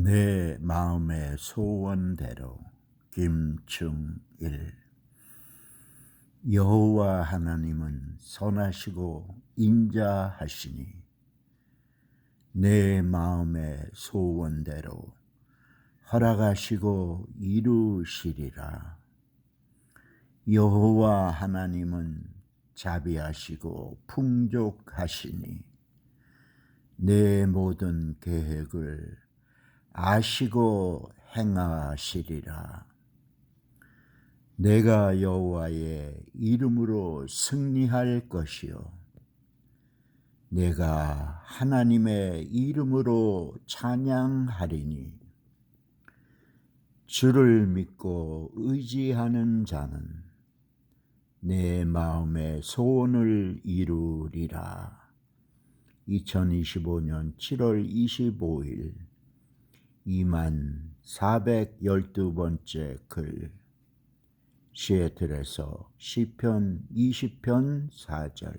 내 마음의 소원대로. 김충일. 여호와 하나님은 선하시고 인자하시니 내 마음의 소원대로 허락하시고 이루시리라. 여호와 하나님은 자비하시고 풍족하시니 내 모든 계획을 아시고 행하시리라. 내가 여호와의 이름으로 승리할 것이요. 내가 하나님의 이름으로 찬양하리니 주를 믿고 의지하는 자는 내 마음의 소원을 이루리라. 2025년 7월 25일 2만 412번째 글 시애틀에서 시편 20편 4절